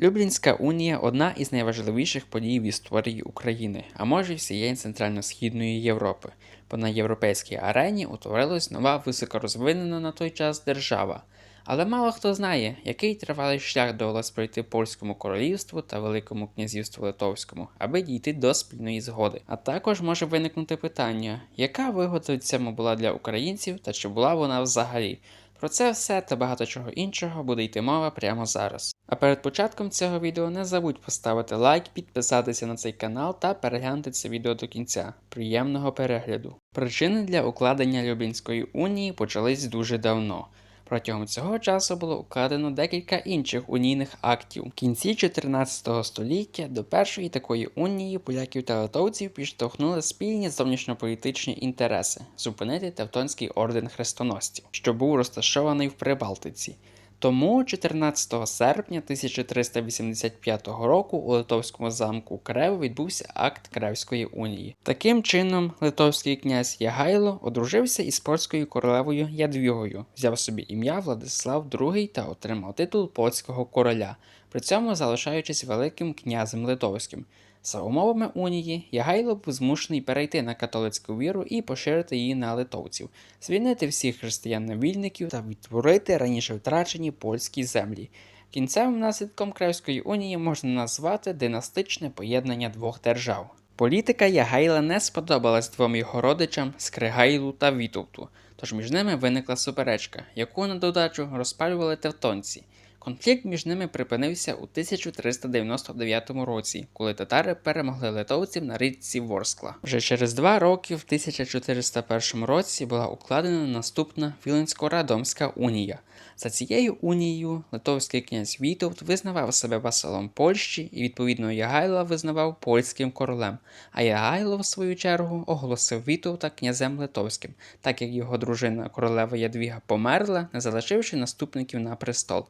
Люблінська унія одна із найважливіших подій в історії України, а може й всієї центрально-східної Європи, бо на європейській арені утворилась нова високорозвинена на той час держава. Але мало хто знає, який тривалий шлях довелось пройти польському королівству та Великому князівству Литовському, аби дійти до спільної згоди. А також може виникнути питання, яка вигода в цьому була для українців та чи була вона взагалі? Про це все та багато чого іншого буде йти мова прямо зараз. А перед початком цього відео не забудь поставити лайк, підписатися на цей канал та переглянути це відео до кінця. Приємного перегляду. Причини для укладення Люблінської унії почались дуже давно. Протягом цього часу було укладено декілька інших унійних актів. В кінці 14 століття до першої такої унії поляків та литовців підштовхнули спільні зовнішньополітичні інтереси зупинити Тевтонський орден хрестоносців, що був розташований в Прибалтиці. Тому 14 серпня 1385 року у Литовському замку Крев відбувся акт Кревської унії. Таким чином, литовський князь Ягайло одружився із польською королевою Ядвігою, взяв собі ім'я Владислав II та отримав титул польського короля, при цьому залишаючись великим князем литовським. За умовами унії, Ягайло був змушений перейти на католицьку віру і поширити її на литовців, звільнити всіх християн-невільників та відтворити раніше втрачені польські землі. Кінцевим наслідком Кревської унії можна назвати династичне поєднання двох держав. Політика Ягайла не сподобалась двом його родичам Скригайлу та Вітовту, тож між ними виникла суперечка, яку на додачу розпалювали тевтонці. Конфлікт між ними припинився у 1399 році, коли татари перемогли литовців на річці Ворскла. Вже через два роки, в 1401 році, була укладена наступна Віленсько-Радомська унія. За цією унією литовський князь Вітовт визнавав себе васалом Польщі і відповідно Ягайла визнавав польським королем, а Ягайло, в свою чергу, оголосив Вітовта князем литовським, так як його дружина королева Ядвіга померла, не залишивши наступників на престол.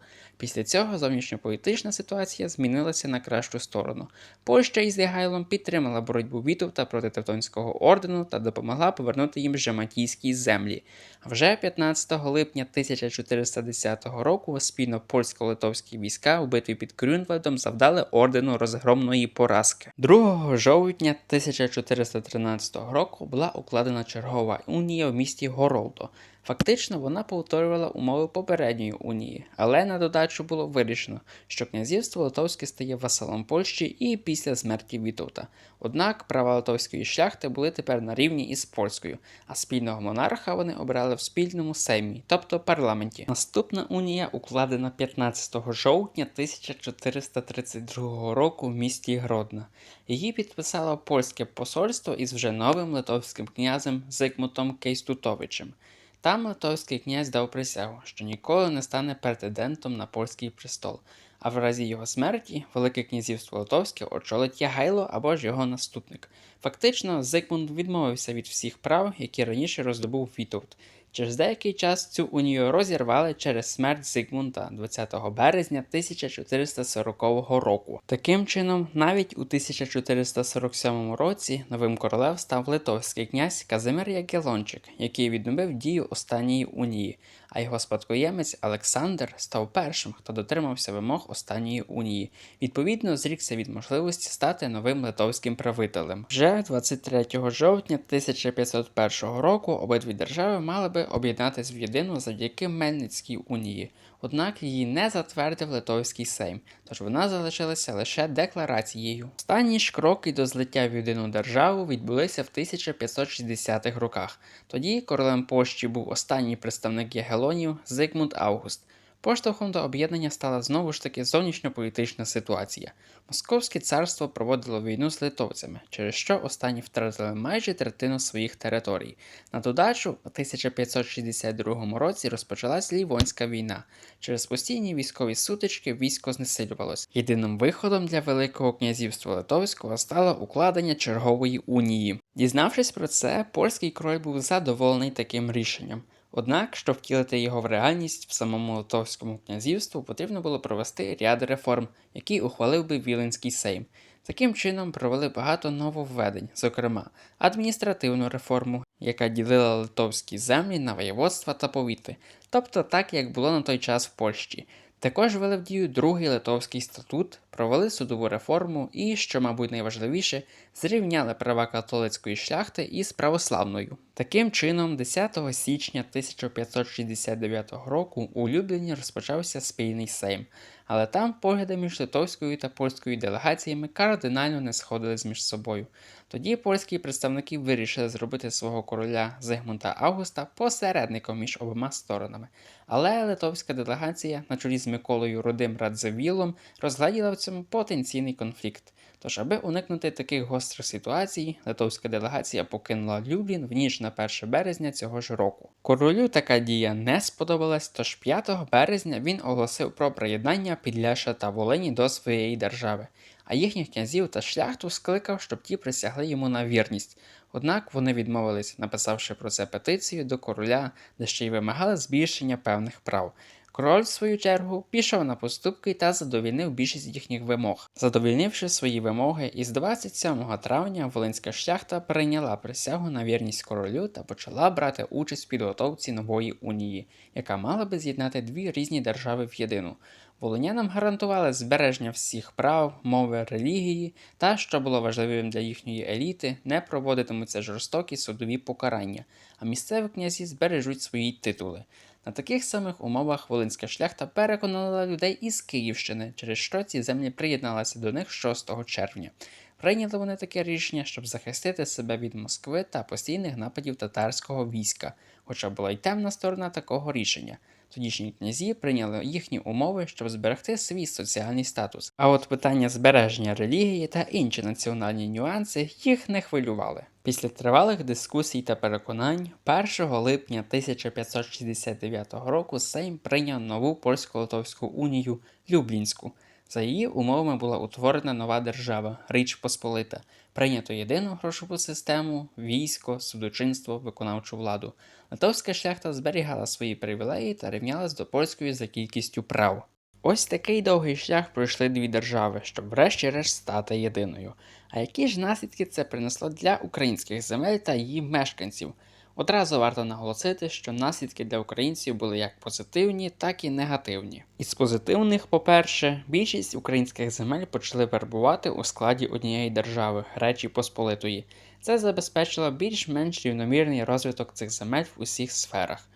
Після цього зовнішньополітична ситуація змінилася на кращу сторону. Польща із Ягайлом підтримала боротьбу Вітовта проти Тевтонського ордену та допомогла повернути їм жематійські землі. Вже 15 липня 1410 року спільно польсько-литовські війська у битві під Крюнвальдом завдали ордену розгромної поразки. 2 жовтня 1413 року була укладена чергова унія в місті Горолдо. Фактично вона повторювала умови попередньої унії, але на додачу було вирішено, що князівство Литовське стає васалом Польщі і після смерті Вітовта. Однак права литовської шляхти були тепер на рівні із польською, а спільного монарха вони обрали в спільному сеймі, тобто парламенті. Наступна унія укладена 15 жовтня 1432 року в місті Гродно. Її підписало польське посольство із вже новим литовським князем Зигмутом Кейстутовичем. Там литовський князь дав присягу, що ніколи не стане претендентом на польський престол, а в разі його смерті Велике князівство Литовське очолить Ягайло або ж його наступник. Фактично, Зигмунд відмовився від всіх прав, які раніше роздобув Вітовт. Через деякий час цю унію розірвали через смерть Зигмунда 20 березня 1440 року. Таким чином, навіть у 1447 році новим королем став литовський князь Казимир Ягелончик, який відновив дію останньої унії, а його спадкоємець Олександр став першим, хто дотримався вимог останньої унії. Відповідно, зрікся від можливості стати новим литовським правителем. Вже 23 жовтня 1501 року обидві держави мали би об'єднатися в єдину завдяки Мельницькій унії. Однак її не затвердив Литовський Сейм, тож вона залишилася лише декларацією. Останні ж кроки до злиття в єдину державу відбулися в 1560-х роках. Тоді королем Польщі був останній представник Ягелонів Зигмунд Август. Поштовхом до об'єднання стала знову ж таки зовнішньополітична ситуація. Московське царство проводило війну з литовцями, через що останні втратили майже третину своїх територій. На додачу, у 1562 році розпочалась Лівонська війна. Через постійні військові сутички військо знесилювалось. Єдиним виходом для Великого князівства Литовського стало укладення чергової унії. Дізнавшись про це, польський король був задоволений таким рішенням. Однак, щоб втілити його в реальність в самому Литовському князівству, потрібно було провести ряд реформ, які ухвалив би Віленський Сейм. Таким чином провели багато нововведень, зокрема адміністративну реформу, яка ділила литовські землі на воєводства та повіти, тобто так, як було на той час в Польщі. Також ввели в дію другий литовський статут, провели судову реформу і, що, мабуть, найважливіше, зрівняли права католицької шляхти із православною. Таким чином, 10 січня 1569 року у Любліні розпочався спільний сейм, але там погляди між литовською та польською делегаціями кардинально не сходились між собою. Тоді польські представники вирішили зробити свого короля Зигмунта Августа посередником між обома сторонами. Але литовська делегація на чолі з Миколою Рудим Радзивілом розгляділа в цьому потенційний конфлікт. Тож, аби уникнути таких гострих ситуацій, литовська делегація покинула Люблін в ніч на 1 березня цього ж року. Королю така дія не сподобалась, тож 5 березня він оголосив про приєднання Підляша та Волині до своєї держави, а їхніх князів та шляхту скликав, щоб ті присягли йому на вірність. Однак вони відмовились, написавши про це петицію до короля, де ще й вимагали збільшення певних прав. Король, в свою чергу, пішов на поступки та задовільнив більшість їхніх вимог. Задовільнивши свої вимоги, із 27 травня Волинська шляхта прийняла присягу на вірність королю та почала брати участь в підготовці нової унії, яка мала би з'єднати дві різні держави в єдину. Волинянам гарантували збереження всіх прав, мови, релігії та, що було важливим для їхньої еліти, не проводитимуться жорстокі судові покарання, а місцеві князі збережуть свої титули. На таких самих умовах Волинська шляхта переконала людей із Київщини, через що ці землі приєдналися до них 6 червня. Прийняли вони таке рішення, щоб захистити себе від Москви та постійних нападів татарського війська, хоча була й темна сторона такого рішення. Тодішні князі прийняли їхні умови, щоб зберегти свій соціальний статус. А от питання збереження релігії та інші національні нюанси їх не хвилювали. Після тривалих дискусій та переконань, 1 липня 1569 року Сейм прийняв нову польсько-литовську унію Люблінську. За її умовами була утворена нова держава Річ Посполита, прийнято єдину грошову систему, військо, судочинство, виконавчу владу. Литовська шляхта зберігала свої привілеї та рівнялась до польської за кількістю прав. Ось такий довгий шлях пройшли дві держави, щоб врешті-решт стати єдиною. А які ж наслідки це принесло для українських земель та її мешканців? Одразу варто наголосити, що наслідки для українців були як позитивні, так і негативні. Із позитивних, по-перше, більшість українських земель почали вербувати у складі однієї держави Речі Посполитої. Це забезпечило більш-менш рівномірний розвиток цих земель в усіх сферах.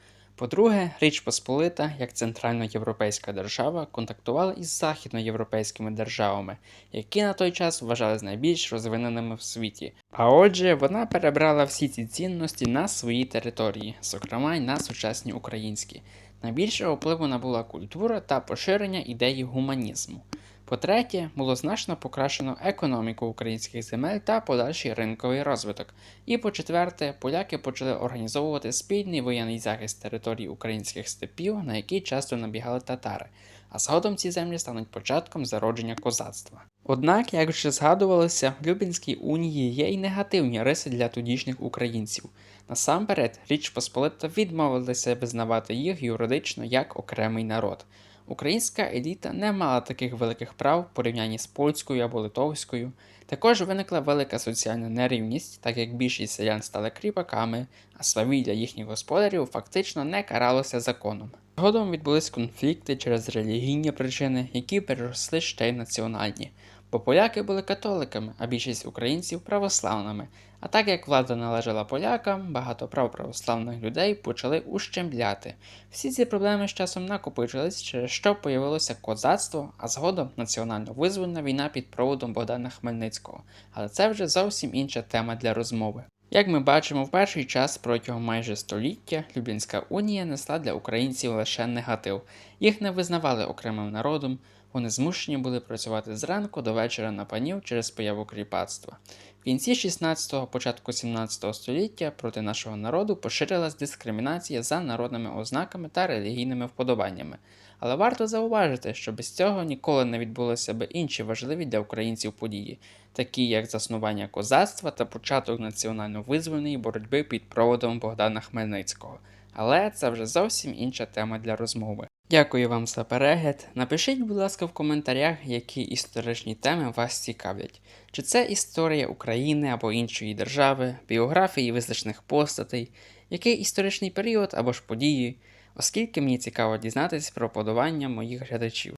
По-друге, Річ Посполита, як центральноєвропейська держава, контактувала із західноєвропейськими державами, які на той час вважались найбільш розвиненими в світі. А отже, вона перебрала всі ці цінності на свої території, зокрема й на сучасні українські. Найбільшого впливу набула культура та поширення ідеї гуманізму. По-третє, було значно покращено економіку українських земель та подальший ринковий розвиток. І по-четверте, поляки почали організовувати спільний воєнний захист територій українських степів, на які часто набігали татари, а згодом ці землі стануть початком зародження козацтва. Однак, як вже згадувалося, в Любінській унії є й негативні риси для тодішніх українців. Насамперед, Річ Посполита відмовилася визнавати їх юридично як окремий народ. Українська еліта не мала таких великих прав в порівнянні з польською або литовською. Також виникла велика соціальна нерівність, так як більшість селян стали кріпаками, а свавілля їхніх господарів фактично не каралося законом. Згодом відбулись конфлікти через релігійні причини, які переросли ще й національні. Бо поляки були католиками, а більшість українців православними. А так як влада належала полякам, багато прав православних людей почали ущемляти. Всі ці проблеми з часом накопичились, через що появилося козацтво, а згодом національно-визвольна війна під проводом Богдана Хмельницького. Але це вже зовсім інша тема для розмови. Як ми бачимо, в перший час протягом майже століття Люблінська унія несла для українців лише негатив. Їх не визнавали окремим народом, вони змушені були працювати зранку до вечора на панів через появу кріпацтва. В кінці 16-го, початку 17 століття проти нашого народу поширилась дискримінація за народними ознаками та релігійними вподобаннями. Але варто зауважити, що без цього ніколи не відбулися б інші важливі для українців події, такі як заснування козацтва та початок національно-визвольної боротьби під проводом Богдана Хмельницького. Але це вже зовсім інша тема для розмови. Дякую вам за перегляд. Напишіть, будь ласка, в коментарях, які історичні теми вас цікавлять. Чи це історія України або іншої держави, біографії визначних постатей, який історичний період або ж події. оскільки мені цікаво дізнатися про подобання моїх глядачів.